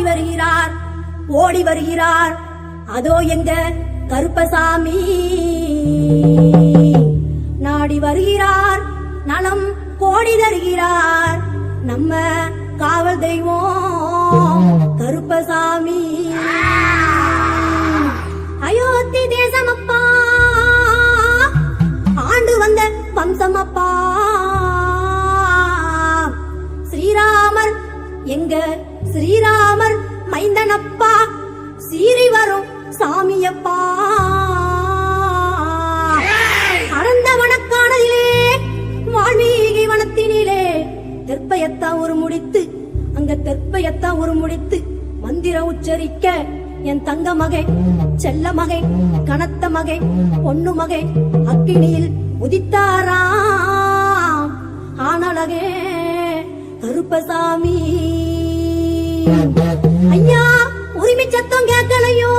ஓடி வருகிறார் ஓடி வருகிறார். அதோ எங்க கருப்பசாமி. நாடி வருகிறார் நலம் கோடி தருகிறார். நம்ம காவல் தெய்வம் கருப்பசாமி. மைந்தனப்பா சீறி வரும் சாமியப்பா. அறந்த வனக்கானதிலே வால்மீகி வனத்தினிலே தெற்பயத்தா ஒரு முடித்து அங்க தெற்பயத்தா ஒரு முடித்து மந்திரம் உச்சரிக்க என் தங்க மகை செல்ல மகை கனத்த மகை பொண்ணு மகை அக்கினியில் உதித்தாராம் ஆனழகே கருப்பசாமி. ஐயா உரிமை சத்தம் கேட்கலையோ?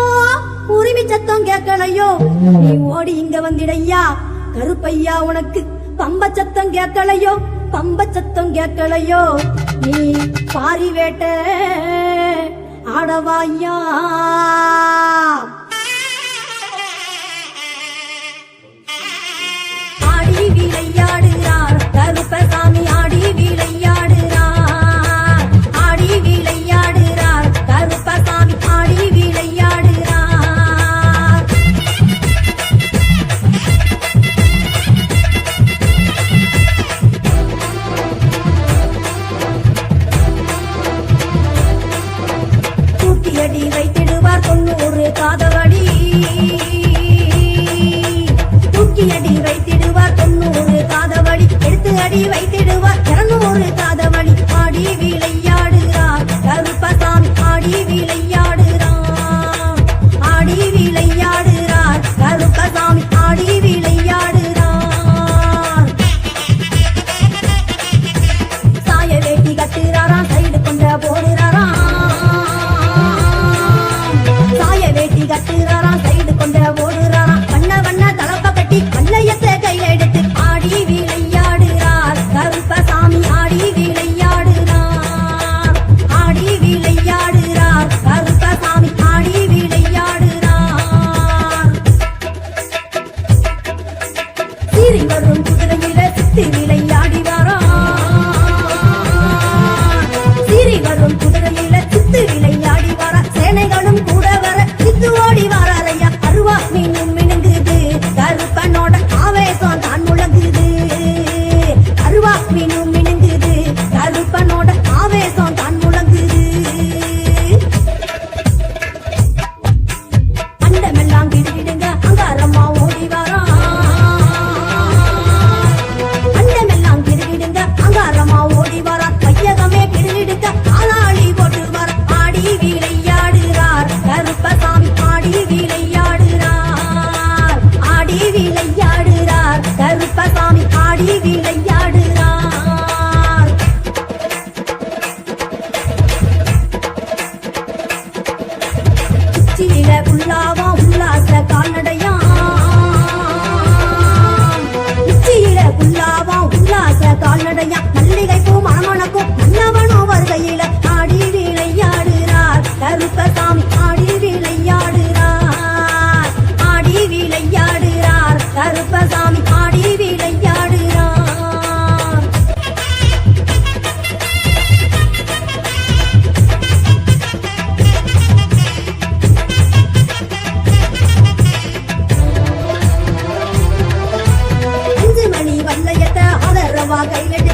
உரிமை சத்தம் கேட்கலையோ? நீ ஓடி இங்க வந்திடையா? கருப்பையா உனக்கு பம்ப சத்தம் கேட்கலையோ? பம்ப சத்தம் கேட்கலையோ? நீ பாரி வேட்ட ஆடவாயா தொண்ணூறு காதவடி தூக்கியடி வைத்திடுவார் தொண்ணூறு காதவடி எடுத்து அடி வைத்திடுவார் இருநூறு காதவடி ஆடி விளையாடுகிறார். கருப்பசாமி ஆடி விளையாடுகிறார். ஆடி விளையாடுகிறார். கருப்பசாமி ஆடி விளையாடுகிறார். சாய வேட்டி கட்டுறாராம் சைடு கொண்ட போடுறாராம் బాగా